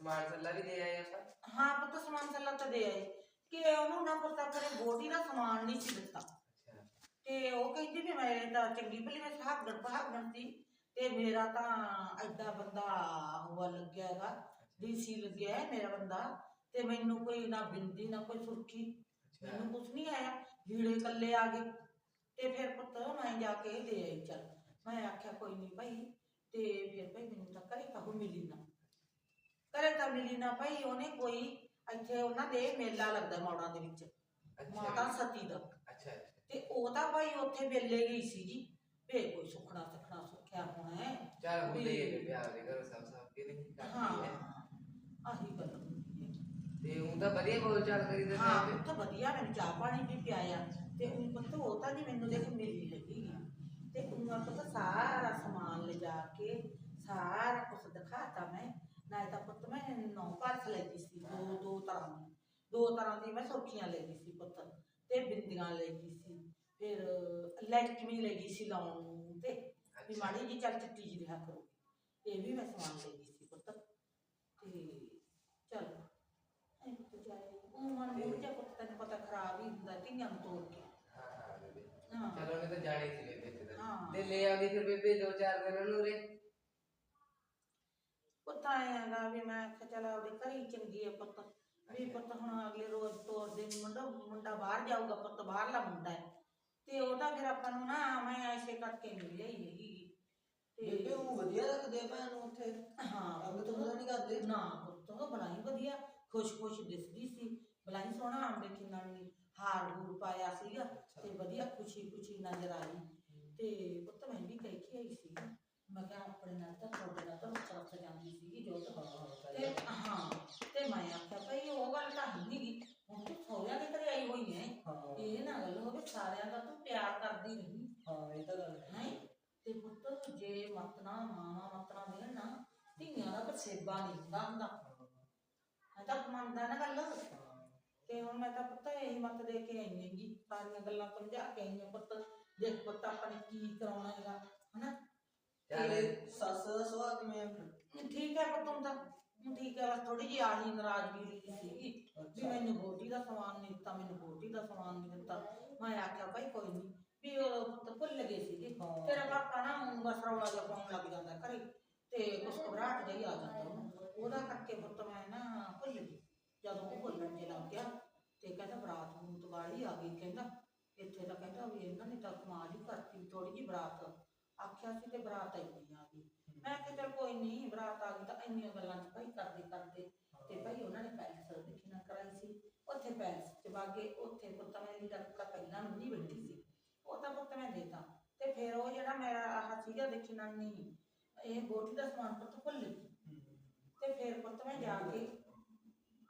ਸਮਾਨ ਸੱਲਾ ਵੀ ਦੇ ਆਏ ਆਪਾਂ? ਹਾਂ ਪੁੱਤ ਸਮਾਨ ਸੱਲਾ ਤਾਂ ਦੇ ਆਏ। ਕਿ ਉਹਨੂੰ ਨਾ ਪੁੱਤ ਆਪਣੇ ਬੋਟੀ ਦਾ ਸਮਾਨ ਨਹੀਂ ਸੀ ਦਿੱਤਾ। ਤੇ ਉਹ ਕਹਿੰਦੀ ਵੀ ਮੈਂ ਤਾਂ ਚੰਗੀ ਭਲੀ ਮੈਂ ਸੁਹਾਗਣ ਸੁਹਾਗਣ ਸੀ। ਤੇ ਮੇਰਾ ਤਾਂ ਐਡਾ ਬੰਦਾ ਹੁਆ ਲੱਗਿਆ ਹੈਗਾ ਡੀਸੀ ਲੱਗਿਆ ਹੈ ਮੇਰਾ ਬੰਦਾ। ਤੇ ਮੈਨੂੰ ਕੋਈ ਨਾ ਬਿੰਦੀ ਨਾ ਕੋਈ ਸੁਰਖੀ ਮੈਨੂੰ ਕੁਛ ਨਹੀਂ ਆਇਆ। ਲੀੜੇ ਕੱਲੇ ਆ ਗਏ। ਤੇ ਫਿਰ ਪੁੱਤ ਮੈਂ ਜਾ ਕੇ ਦੇ ਆਈ ਚੱਲ। ਮੈਂ ਆਖਿਆ ਕੋਈ ਨਹੀਂ ਭਾਈ ਤੇ ਫਿਰ ਭਾਈ ਮੈਨੂੰ ਤਾਂ ਘਰੇ ਕਾਹੂ ਮਿਲੀ ਨਾ। ਘਰੇ ਤਾਂ ਮਿਲੀ ਨਾ ਭਾਈ ਉਹਨੇ ਕੋਈ ਇੱਥੇ ਉਹਨਾਂ ਦੇ ਮੇਲਾ ਲੱਗਦਾ ਮੌੜਾਂ ਦੇ ਵਿੱਚ ਮਾਤਾ ਸਤੀ ਦਾ। ਅੱਛਾ ਤੇ ਉਹ ਤਾਂ ਭਾਈ ਉੱਥੇ ਵੇਲੇ ਗਈ ਸੀਗੀ ਵੇ ਕੋਈ ਸੁਖਣਾ ਸਖਣਾ ਸੁਖਿਆ ਹੋਣਾ ਹੈ। ਚੱਲ ਹੁੰਦੇ ਹੀ ਬੇਬੇ ਆਪਦੇ ਘਰੋਂ ਸਭ ਸਭ ਕੇ ਨਹੀਂ ਕਰਦੀ ਹੈ। ਆਹੀ ਗੱਲ ਹੁੰਦੀ ਹੈ। ਤੇ ਉਹ ਤਾਂ ਵਧੀਆ ਬੋਲ ਚਾਲ ਕਰੀ ਦਿੰਦੇ ਹਾਂ ਉਹ ਤਾਂ ਵਧੀਆ ਮੈਨੂੰ ਚਾਹ ਪਾਣੀ ਵੀ ਪਿਆਇਆ। ਤੇ ਉਹ ਪੁੱਤ ਉਹ ਤਾਂ ਨਹੀਂ ਮੈਨੂੰ ਦੇਖ ਮਿਲੀ ਲੱਗੀ ਤੇ ਉਹਨਾਂ ਪੁੱਤ ਸਾਰਾ ਸਮਾਨ ਲਿਜਾ ਕੇ ਸਾਰਾ ਕੁਝ ਦਿਖਾਤਾ ਮੈਂ। ਨਾ ਤਾਂ ਪੁੱਤ ਮੈਂ ਨੌ ਪਰਸ ਲੈਦੀ ਸੀ ਦੋ ਦੋ ਤਰ੍ਹਾਂ ਦੀ। ਦੋ ਤਰ੍ਹਾਂ ਦੀ ਮੈਂ ਸੁਰਖੀਆਂ ਲੈਦੀ ਸੀ ਪੁੱਤ ਤੇ ਬਿੰਦੀਆਂ ਲੈਦੀ ਸੀ। ਫਿਰ ਲੈਕਮੀ ਲੈਦੀ ਸੀ ਲਾਉਣ ਨੂੰ ਤੇ ਵੀ। ਮਾੜੀ ਜੀ ਚੱਲ ਚਿੱਟੀ ਜੀ ਰਿਹਾ ਕਰੋ। ਇਹ ਵੀ ਮੈਂ ਸਮਾਨ ਲੈਦੀ ਸੀ ਪੁੱਤ। ਤੇ ਚੱਲ ਐਂ ਪੁੱਤ ਜਾਏ। ਉਹ ਮਨ ਮੂਡ ਜਿਹਾ ਪੁੱਤ ਤੈਨੂੰ ਪਤਾ ਖਰਾਬ ਹੀ ਹੁੰਦਾ ਧੀਆਂ ਨੂੰ ਤੋੜ ਕੇ। ਹਾਂ ਹਾਂ ਬੇਬੇ। ਹਾਂ। ਚਲੋ ਉਹਨੇ ਤਾਂ ਜਾਣੀ ਸੀ ਬੇਬੇ ਤੇ। ਤਾਂ। ਤੇ ਲੈ ਆਉਂਦੀ ਫਿਰ ਬੇਬੇ ਦੋ ਚਾਰ ਦਿਨ ਉਹਨੂੰ ਰੇ ਪੁੱਤ ਆਏਗਾ ਵੀ ਮੈਂ ਆਖਿਆ ਚੱਲ ਆਪਦੇ ਘਰ ਹੀ ਚੰਗੀ ਹੈ ਪੁੱਤ। ਵੀ ਪੁੱਤ ਹੁਣ ਅਗਲੇ ਰੋਜ਼ ਤੋਰਦੇ ਨੀ ਮੁੰਡਾ ਮੁੰਡਾ ਬਾਹਰ ਜਾਊਗਾ ਪੁੱਤ ਬਾਹਰਲਾ ਮੁੰਡਾ ਹੈ। ਤੇ ਉਹਦਾ ਫਿਰ ਆਪਾਂ ਨੂੰ ਨਾ ਮੈਂ ਐਸੇ ਕਰਕੇ ਨਹੀਂ ਲਈ ਹੈਗੀ ਬੇਬੇ ਤੇ ਉਹ ਵਧੀਆ ਰੱਖਦੇ ਆ ਭੈਣ ਨੂੰ ਉੱਥੇ? ਹਾਂ ਅੱਗ ਤੋਂ ਪਤਾ ਨਹੀਂ ਕਰਦੇ। ਨਾ ਪੁੱਤ ਉਹ ਬਲਾਈ ਵਧੀਆ। ਖੁਸ਼ ਖੁਸ਼ ਦਿਸਦੀ ਸੀ। ਬਲਾਈ ਸੋਹਣਾ ਆਮ ਦੇਖੀ ਨਾਲ ਨੀ ਹਾਰ ਹੂਰ ਪਾਇਆ ਸੀਗਾ ਤੇ ਵਧੀਆ ਖੁਸ਼ੀ ਖੁਸ਼ੀ ਨਜ਼ਰ ਆਈ। ਤੇ ਪੁੱਤ ਮੈਂ ਵੀ ਕਹਿ ਕੇ ਆਈ ਸੀ ਮੈਂ ਕਿਹਾ ਆਪਣੇ ਨਾਲ ਤਾਂ ਤੁਹਾਡੇ ਨਾਲ ਤਾਂ ਰੁੱਸ ਜਾਂਦੀ ਸੀਗੀ ਜੋ ਤਾਂ ਤੇ ਹਾਂ ਤੇ ਮੈਂ ਆਖਿਆ ਭਈ ਉਹ ਗੱਲ ਤਾਂ ਹੁੰਦੀ ਗੀ ਹੁਣ ਤੂੰ ਸਹੁਰਿਆਂ ਦੇ ਘਰੇ ਆਈ ਹੋਈ ਹੈ ਹਾਂ ਇਹ ਨਾ ਗੱਲ ਹੋਵੇ ਸਾਰਿਆਂ ਦਾ ਤੂੰ ਪਿਆਰ ਕਰਦੀ ਰਹੀ ਹਾਂ ਇਹ ਤਾਂ ਗੱਲ ਹੈ ਹੈ ਤੇ ਪੁੱਤ ਜੇ ਮਤਨਾ ਮਾਵਾ ਮਤਨਾ ਦੇਣ ਨਾ ਧੀਆਂ ਦਾ ਪਸੇਬਾ ਨਹੀਂ ਹੁੰਦਾ ਹੁੰਦਾ ਮੈਂ ਤਾਂ ਮੰਨਦਾ ਨਾ ਗੱਲ ਤੇ ਹੁਣ ਮੈਂ ਤਾਂ ਪੁੱਤ ਇਹੀ ਮਤ ਦੇ ਕੇ ਆਈ ਹੈਗੀ ਸਾਰੀਆਂ ਗੱਲਾਂ ਸਮਝਾ ਕੇ ਆਈ ਹਾਂ ਪੁੱਤ ਦੇਖ ਪੁੱਤ ਆਪਾਂ ਨੇ ਕੀ ਕਰਾਉਣਾ ਹੈਗਾ ਹਨਾ ਚੱਲ ਤੇ ਸੱਸ ਦਾ ਸੁਭਾਅ ਕਿਵੇਂ ਆ ਫਿਰ? ਠੀਕ ਹੈ ਪੁੱਤ ਹੁਣ ਤਾਂ ਹੁਣ ਠੀਕ ਹੈ ਬਸ ਥੋੜੀ ਜਿਹੀ ਆਹੀ ਨਾਰਾਜ਼ਗੀ ਜਿਹੀ ਸੀਗੀ ਵੀ ਮੈਨੂੰ ਬੋਟੀ ਦਾ ਸਮਾਨ ਨਹੀਂ ਦਿੱਤਾ ਮੈਨੂੰ ਬੋਟੀ ਦਾ ਸਮਾਨ ਨਹੀਂ ਦਿੱਤਾ ਮੈਂ ਆਖਿਆ ਭਾਈ ਕੋਈ ਨਹੀਂ ਵੀ ਉਹ ਪੁੱਤ ਭੁੱਲ ਗਏ ਸੀਗੇ ਹਾਂ। ਤੇਰਾ ਪਾਪਾ ਨਾ ਊਂ ਬਸ ਰੌਲਾ ਜਿਹਾ ਪਾਉਣ ਲੱਗ ਜਾਂਦਾ ਘਰੇ ਤੇ ਕੁਛ ਘਬਰਾਹਟ ਜਿਹੀ ਆ ਜਾਂਦਾ ਉਹਨੂੰ ਉਹਦਾ ਕਰਕੇ ਪੁੱਤ ਮੈਂ ਨਾ ਭੁੱਲ ਗਈ ਜਦੋਂ ਉਹ ਭੁੱਲਣ ਜੇ ਲੱਗ ਗਿਆ ਤੇ ਕਹਿੰਦਾ ਬਰਾਤ ਨੂੰ ਤਵਾਲੀ ਆ ਗਈ ਕਹਿੰਦਾ ਇੱਥੇ ਤਾਂ ਕਹਿੰਦਾ ਵੀ ਇਹਨਾਂ ਨੇ ਤਾਂ ਕਮਾਲ ਹੀ ਕਰਤੀ ਥੋੜੀ ਜਿਹੀ ਬਰਾਤ ਆਖਿਆ ਸੀ ਤੇ ਬਰਾਤ ਇੰਨੀ ਆ ਗਈ। ਮੈਂ ਕਿਹਾ ਚਲ ਕੋਈ ਨਹੀਂ ਬਰਾਤ ਆ ਗਈ ਤਾਂ ਇੰਨੀਆਂ ਗੱਲਾਂ ਚ ਭਾਈ ਕਰਦੇ ਕਰਦੇ ਤੇ ਭਾਈ ਉਹਨਾਂ ਨੇ ਪੈਲਸ ਦੇਖੀ ਨਾ ਕਰਾਈ ਸੀ। ਉੱਥੇ ਪੈਲਸ ਚ ਬਾਗੇ ਉੱਥੇ ਪੁੱਤ ਮੇਰੀ ਡਾਕਟਰ ਪਹਿਲਾਂ ਨਹੀਂ ਬੈਠੀ ਸੀ। ਉਹ ਤਾਂ ਪੁੱਤ ਮੈਂ ਦੇਤਾ। ਤੇ ਫਿਰ ਉਹ ਜਿਹੜਾ ਮੇਰਾ ਆਹ ਸੀਗਾ ਦੇਖੀ ਨਾ ਨਹੀਂ ਇਹ ਬੋਟੀ ਦਾ ਸਮਾਨ ਪੁੱਤ ਭੁੱਲ ਗਈ। ਤੇ ਫਿਰ ਪੁੱਤ ਮੈਂ ਜਾ ਕੇ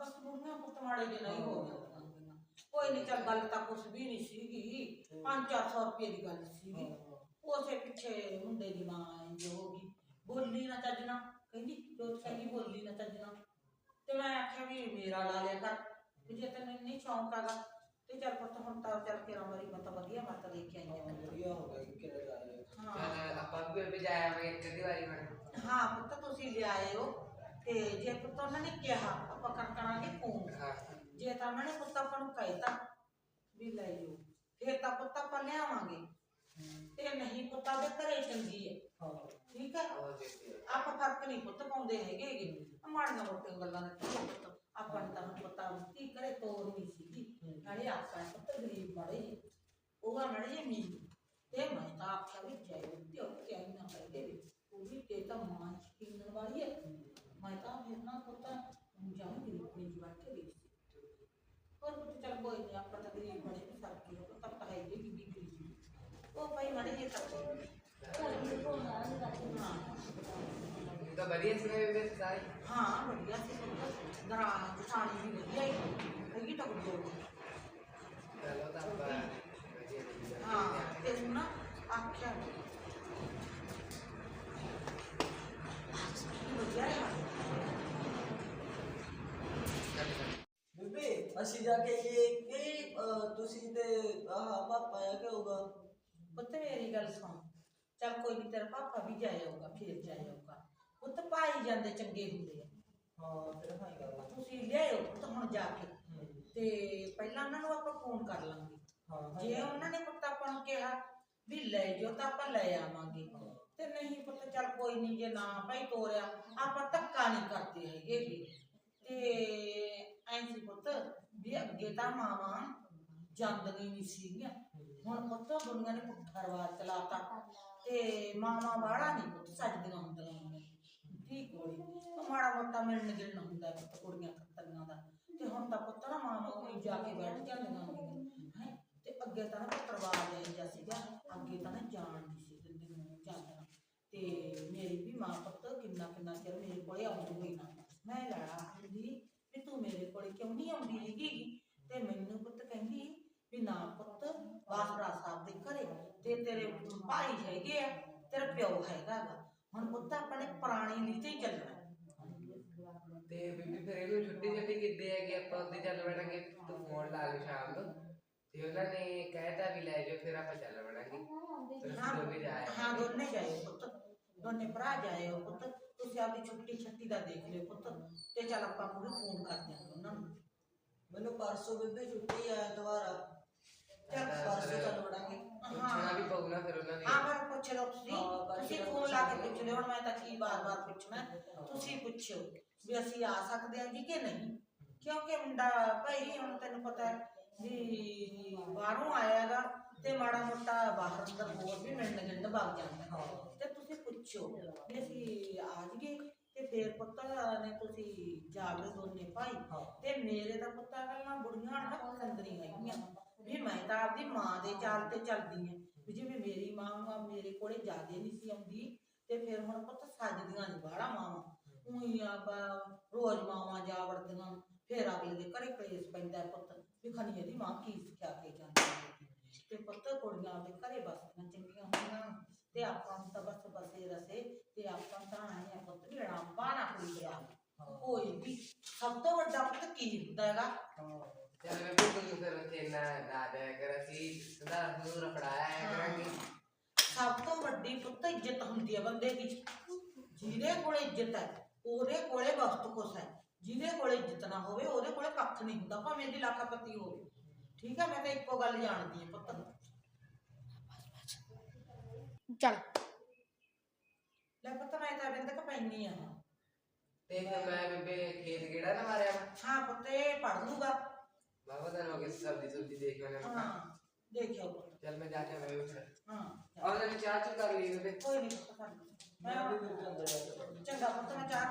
ਬਸ ਬੁੜੀਆਂ ਪੁੱਤ ਮਾੜੇ ਜਿਹੇ ਨਹੀਂ ਹੋ ਗਈਆਂ ਕੋਈ ਨਹੀਂ ਚੱਲ ਗੱਲ ਤਾਂ ਕੁਛ ਵੀ ਨਹੀਂ ਸੀਗੀ। 5-400 ਰੁਪਏ ਦੀ ਗੱਲ ਸੀਗੀ। ਉਸੇ ਪਿੱਛੇ ਮੁੰਡੇ ਦੀ ਮਾਂ ਇੰਜ ਹੋ ਗਈ ਬੋਲੀ ਨਾ ਚੱਜਣਾ ਕਹਿੰਦੀ ਜੋਤ ਕਹਿੰਦੀ ਬੋਲੀ ਨਾ ਚੱਜਣਾ ਤੇ ਮੈਂ ਆਖਿਆ ਵੀ ਮੇਰਾ ਲਾ ਲਿਆ ਕਰ ਵੀ ਜੇ ਤੈਨੂੰ ਨਹੀਂ ਸ਼ੌਂਕ ਆਗਾ ਤੇ ਚੱਲ ਪੁੱਤ ਹੁਣ ਤਾਂ ਚੱਲ ਕੇ ਵਾਰੀ ਮੈਂ ਤਾਂ ਵਧੀਆ ਮੱਤ ਲੈ ਕੇ ਆਈ ਹਾਂ ਹਾਂ, ਵਧੀਆ ਹੋ ਗਿਆ ਕਿ ਕਿਹੜੇ ਲਾਏ ਹਾਂ ਚੱਲ ਆਪਾਂ ਵੀ ਬੇਬੇ ਜਾਇਆ ਮੈਂ ਇੱਕ ਅੱਧੀ ਵਾਰੀ ਹੁਣ ਹਾਂ ਪੁੱਤ ਤੁਸੀਂ ਲਿਆਏ ਹੋ ਤੇ ਜੇ ਪੁੱਤ ਉਹਨਾਂ ਨੇ ਕਿਹਾ ਆਪਾਂ ਕਰ ਕਰਾਂਗੇ ਫੋਨ ਹਾਂ ਜੇ ਤਾਂ ਉਹਨਾਂ ਨੇ ਪੁੱਤ ਆਪਾਂ ਨੂੰ ਕਹਿਤਾ ਵੀ ਲੈ ਜਾਓ ਫਿਰ ਤਾਂ ਪੁੱਤ ਆਪਾਂ ਲਿਆਵਾਂਗੇ ਤੇ ਨਹੀਂ ਪੁੱਤਾਂ ਦੇ ਘਰੇ ਚੰਗੀ ਹੈ ਹਾਂ ਠੀਕ ਹੈ ਉਹ ਬੇਬੇ ਆਪਾਂ ਫਰਕ ਨਹੀਂ ਪੁੱਤ ਪਾਉਂਦੇ ਹੈਗੇ ਹੈਗੇ ਮਾੜੀਆਂ ਮੋਟੀਆਂ ਗੱਲਾਂ ਦਾ ਕੀ ਹੈ ਪੁੱਤ ਆਪਾਂ ਨੂੰ ਤਾਂ ਹੁਣ ਪਤਾ ਕੀ ਕਰੇ ਤੋਰ ਨਹੀਂ ਸੀਗੀ ਨਾਲੇ ਆਪਾਂ ਪੁੱਤ ਗਰੀਬ ਮਾੜੇ ਜਿਹੇ। ਉਹ ਆ ਮਾੜੇ ਜਿਹੇ ਮੀਂਹ ਤੇ ਮੈਂ ਤਾਂ ਆਖਿਆ ਵੀ ਜੈ ਤੇ ਉਹ ਕਿਆ ਨਾ ਕਰਦੇ ਵੀ ਉਹ ਵੀ ਤੇ ਤਾਂ ਮਾਂ ਸ਼ਕੀਨ ਵਾਲੀ ਹੈ ਮੈਂ ਤਾਂ ਫਿਰ ਨਾ ਪੁੱਤ ਜਾਂ ਗਰੀਬ ਨੇ ਜੀ ਬੈਠ ਕੇ ਗਈ ਸੀ ਹੋਰ ਪੁੱਤ ਚੱਲ ਕੋਈ ਨਹੀਂ ਆਪਾਂ ਤਾਂ ਗਰੀਬ ਬਣੇ ਹਾਂ ਵਧੀਆ ਸੀ ਪੁੱਤ ਦਰਾਂ ਸਾਣੀ ਵੀ ਵਧੀਆ ਹੀ ਹੈਗੀ ਟਕ ਦੋ ਚਲੋ ਤਾਂ ਆਪਾਂ ਵਧੀਆ ਵਧੀਆ ਹਾਂ ਤੇ ਹੁਣ ਨਾ ਆਖਿਆ ਨੀ। ਵਧੀਆ ਰਿਹਾ ਬੇਬੇ ਅਸੀਂ ਜਾ ਕੇ ਇਹ ਕਿ ਅਹ, ਤੁਸੀਂ ਤੇ ਆਹ ਪਾਪਾ ਆ ਕੇ ਹੋਗਾ ਪੁੱਤ ਮੇਰੀ ਗੱਲ ਸੁਣ ਚੱਲ ਕੋਈ ਨਹੀਂ ਤੇਰਾ ਪਾਪਾ ਵੀ ਜਾਏਗਾ ਫਿਰ ਜਾਏਗਾ ਪੁੱਤ ਪਾਈ ਜਾਂਦੇ ਚੰਗੇ ਹੁੰਦੇ ਆ ਹਾਂ ਫਿਰ ਹਾਂ ਗੱਲ ਆ। ਤੁਸੀਂ ਲਿਆਇਓ ਪੁੱਤ ਹੁਣ ਜਾ ਕੇ ਹਮ, ਤੇ ਪਹਿਲਾਂ ਉਹਨਾਂ ਨੂੰ ਆਪਾਂ ਫੋਨ ਕਰ ਲਾਂਗੇ ਹਾਂ ਹਾਂ ਜੇ ਉਹਨਾਂ ਨੇ ਪੁੱਤ ਆਪਾਂ ਨੂੰ ਕਿਹਾ ਵੀ ਲੈ ਜਾਓ ਤਾਂ ਆਪਾਂ ਲੈ ਆਵਾਂਗੇ ਤੇ ਨਹੀਂ ਪੁੱਤ ਚੱਲ ਕੋਈ ਨਹੀਂ ਜੇ ਨਾ ਭਾਈ ਤੋਰਿਆ ਆਪਾਂ ਧੱਕਾ ਨਹੀਂ ਕਰਦੇ ਹੈਗੇ ਗੇ। ਤੇ ਐਂ ਸੀ ਪੁੱਤ ਵੀ ਅੱਗੇ ਤਾਂ ਮਾਵਾਂ ਜਾਂਦੀਆਂ ਨਹੀਂ ਸੀਗੀਆਂ ਹੁਣ ਪੁੱਤ ਦੁਨੀਆ ਨੇ ਪੁੱਠਾ ਰਿਵਾਜ ਚਲਾਤਾ ਤੇ ਮਾਵਾਂ ਬਾਹਲਾ ਨਹੀਂ ਪੁੱਤ ਸੱਜਦੀਆਂ ਹੁੰਦੀਆਂ ਨੇ। ਠੀਕ ਹੋਈ ਮਾੜਾ ਮੋਟਾ ਮਿਲਣ ਗਿਲਣ ਹੁੰਦਾ ਪੁੱਤ ਕੁੜੀਆਂ ਖੱਤਰੀਆਂ ਦਾ। ਤੇ ਹੁਣ ਤਾਂ ਪੁੱਤ ਨਾ ਮਾਵਾਂ ਉਹੀ ਜਾ ਕੇ ਬੈਠ ਜਾਂਦੀਆਂ ਹੁੰਦੀਆਂ ਹੈ? ਤੇ ਅੱਗੇ ਤਾਂ ਨਾ ਪੁੱਤ ਰਿਵਾਜ ਇਹ ਸੀਗਾ, ਅੱਗੇ ਤਾਂ ਨਾ ਜਾਣ ਸੀ ਦਿੰਦੇ ਨੂੰ ਜਾਂਦਣਾ ਤੇ ਮੇਰੀ ਵੀ ਮਾਂ ਪੁੱਤ ਕਿੰਨਾ ਕਿੰਨਾ ਚਿਰ ਮੇਰੇ ਕੋਲੇ ਆਉਂਦੀ ਹੋਈ ਨਾ। ਮੈਂ ਲੜਾ ਆਖਦੀ ਵੀ ਤੂੰ ਮੇਰੇ ਕੋਲੇ ਕਿਉਂ ਨਹੀਂ ਆਉਂਦੀ ਹੈਗੀ? ਤੇ ਮੈਨੂੰ ਪੁੱਤ ਕਹਿੰਦੀ ਵੀ ਨਾ ਪੁੱਤ ਬਾਸਰਾ ਸਾਹਿਬ ਦੇ ਘਰੇ ਤੇ ਤੇਰੇ ਭਾਈ ਹੈਗੇ ਆ ਤੇਰਾ ਪਿਓ ਹੈਗਾ ਗਾ ਹੁਣ ਪੁੱਤ ਆਪਣੇ ਪੁਰਾਣੀ ਨੀਤੀ ਹੀ ਚੱਲਣਾ। ਤੇ ਬੀਬੀ ਫਿਰ ਇਹਨੂੰ ਛੁੱਟੀ ਛੁੱਟੀ ਕਿੱਦੇ ਹੈਗੀ ਆਪਾਂ ਉੱਤੇ ਚੱਲ ਵੜਾਂਗੇ ਤੂੰ ਫੋਨ ਲਾ ਲਈ ਸ਼ਾਮ ਨੂੰ। ਤੇ ਉਹਨਾਂ ਨੇ ਕਹਿਤਾ ਵੀ ਲੈ ਜਾਓ ਫਿਰ ਆਪਾਂ ਚੱਲ ਵੜਾਂਗੇ। ਹਾਂ ਦੋਵੇਂ ਜਾਏ ਹਾਂ ਦੋਨੇ ਜਾਏ ਪੁੱਤ। ਦੋਨੇ ਭਰਾ ਜਾਏ ਪੁੱਤ। ਤੁਸੀਂ ਆਪਦੀ ਛੁੱਟੀ ਛੱਟੀ ਦਾ ਦੇਖ ਲਿਓ ਪੁੱਤ। ਤੇ ਚੱਲ ਆਪਾਂ ਨੂੰ ਫੋਨ ਕਰ ਦਿਆਂਗੇ ਉਹਨਾਂ ਨੂੰ। ਮੈਨੂੰ ਪਰਸੋਂ ਬੇਬੇ ਛੁੱਟੀ ਆ ਦੁਬਾਰਾ ਚੱਲ ਪਰਸੋਂ ਚੱਲ ਵੜਾਂਗੇ। ਪੁੱਛਣਾ ਵੀ ਪਊ ਨਾ ਫਿਰ ਉਹਨਾਂ ਨੇ ਹਾਂ ਪਰ ਪੁੱਛ ਲਓ ਤੁਸੀਂ। ਹਾਂ, ਪੁੱਛ ਤੁਸੀਂ ਲਓ, ਫੋਨ ਪੁੱਛ ਲਾ ਕੇ ਲਓ। ਪੁੱਛ ਲਿਓ ਹੁਣ ਮੈਂ ਤਾਂ ਕੀ ਬਾਰ-ਬਾਰ ਪੁੱਛਣਾ। ਤੁਸੀਂ ਪੁੱਛੋ ਵੀ ਅਸੀਂ ਆ ਸਕਦੇ ਹਾਂ ਜੀ ਕਿ ਨਹੀਂ? ਕਿਉਂਕਿ ਮੁੰਡਾ ਭਾਈ ਹੁਣ ਤੈਨੂੰ ਪਤਾ ਹੈ ਵੀ ਬਾਹਰੋਂ ਆਇਆਗਾ ਤੇ ਮਾੜਾ ਮੋਟਾ ਬਾਹਰ ਅੰਦਰ ਹੋਰ ਵੀ ਮਿਲਣ ਗਿਲਣ ਵਗ ਜਾਂਦਾ। ਹਾਂ। ਤੇ ਤੁਸੀਂ ਪੁੱਛੋ ਵੀ ਅਸੀਂ ਆ ਜੀਏ ਤੇ ਫੇਰ ਪੁੱਤਾਂ ਨੇ ਤੁਸੀਂ ਜਾਗੋ ਦੋਨੇ ਭਾਈ। ਤੇ ਮੇਰੇ ਤਾਂ ਪੁੱਤਾਂ ਗੱਲਾਂ ਬੁੜੀਆਂ ਨਾ ਪਸੰਦਰੀ ਹੈਗੀਆਂ। ਵੀ ਮੈਂ ਤਾਂ ਆਪਦੀ ਮਾਂ ਦੇ ਚਾਲ ਤੇ ਚੱਲਦੀ ਆਂ ਵੀ ਜਿਵੇਂ ਮੇਰੀ ਮਾਂ ਵਾ ਮੇਰੇ ਕੋਲੇ ਜਿਆਦੇ ਨਹੀਂ ਸੀ ਆਉਂਦੀ ਤੇ ਫਿਰ ਹੁਣ ਪੁੱਤ ਸੱਜਦੀਆਂ ਨਹੀਂ ਬਾਹਲਾ ਮਾਵਾਂ। ਉਹੀ ਆ ਬ- ਰੋਜ਼ ਮਾਵਾਂ ਜਾ ਵੜਦੀਆਂ ਫਿਰ ਅਗਲੇ ਦੇ ਘਰੇ ਕਲੇਸ਼ ਪੈਂਦਾ ਪੁੱਤ ਵੀ ਖਣੀ ਇਹਦੀ ਮਾਂ ਕੀ ਸਿਖਾ ਕੇ ਜਾਂਦੀ ਹੈ ਤੇ ਪੁੱਤ ਕੁੜੀਆਂ ਦੇ ਘਰੇ ਬਸਦੀਆਂ ਚੰਗੀਆਂ ਹੁੰਦੀਆਂ ਤੇ ਆਪਾਂ ਨੂੰ ਤਾਂ ਬਸ ਬਸੇ ਰਸੇ ਤੇ ਆਪਾਂ ਤਾਂ ਆਏ ਆ ਪੁੱਤ ਵੀ ਲੜਾਂਬਾ ਨਾ ਕੋਈ ਗਿਆ ਕੋਈ ਵੀ ਸਭ ਤੋਂ ਵੱਡਾ ਪੁੱਤ ਕੀ ਹੁੰਦਾ ਹੈਗਾ? ਮੈਂ ਤੈਨੂੰ ਫਿਰ ਉੱਥੇ ਨਾ ਲਾ ਦਿਆ ਕਰ ਅਸੀਂ ਸਦਾ ਨੂੰ ਰਫੜਾਇਆ ਹੈ। ਕਰਾਂਗੇ। ਸਭ ਤੋਂ ਵੱਡੀ ਪੁੱਤ ਇੱਜ਼ਤ ਹੁੰਦੀ ਹੈ ਬੰਦੇ ਦੀ। ਜਿਹਦੇ ਕੋਲੇ ਇੱਜ਼ਤ ਹੈ ਉਹਦੇ ਕੋਲੇ ਵਕਤ ਕੁਛ ਹੈ। ਜਿਹਦੇ ਕੋਲੇ ਇੱਜ਼ਤ ਨਾ ਹੋਵੇ ਉਹਦੇ ਕੋਲੇ ਕੱਖ ਨਹੀਂ ਹੁੰਦਾ ਭਾਵੇਂ ਦੀ ਲੱਖਪਤੀ ਹੋਵੇ। ਠੀਕ ਹੈ ਮੈਂ ਤਾਂ ਇੱਕੋ ਗੱਲ ਜਾਣਦੀ ਹਾਂ ਪੁੱਤ ਚੱਲ। ਲੈ ਪੁੱਤ ਮੈਂ ਤਾਂ ਬਿੰਦਕ ਪੈਣੀ ਆ ਤੇ ਫਿਰ ਮੈਂ ਬੇਬੇ ਖੇਤ ਕਿਹੜਾ ਨਾ ਮਾਰਿਆ ਹਾਂ ਪੁੱਤ ਪੜ ਲੂਗਾ ਬਾਬਾ ਦਾ ਲੋਕ ਸਬਜ਼ੀ ਸੁਬਜ਼ੀ ਦੇਖ ਲੈਣੇ ਮੈਂ ਹਾਂ ਦੇਖਿਓ ਪੁੱਤ ਚੱਲ ਮੈਂ ਚਾਹ ਚੁ ਕਰ ਲਈ ਜਾ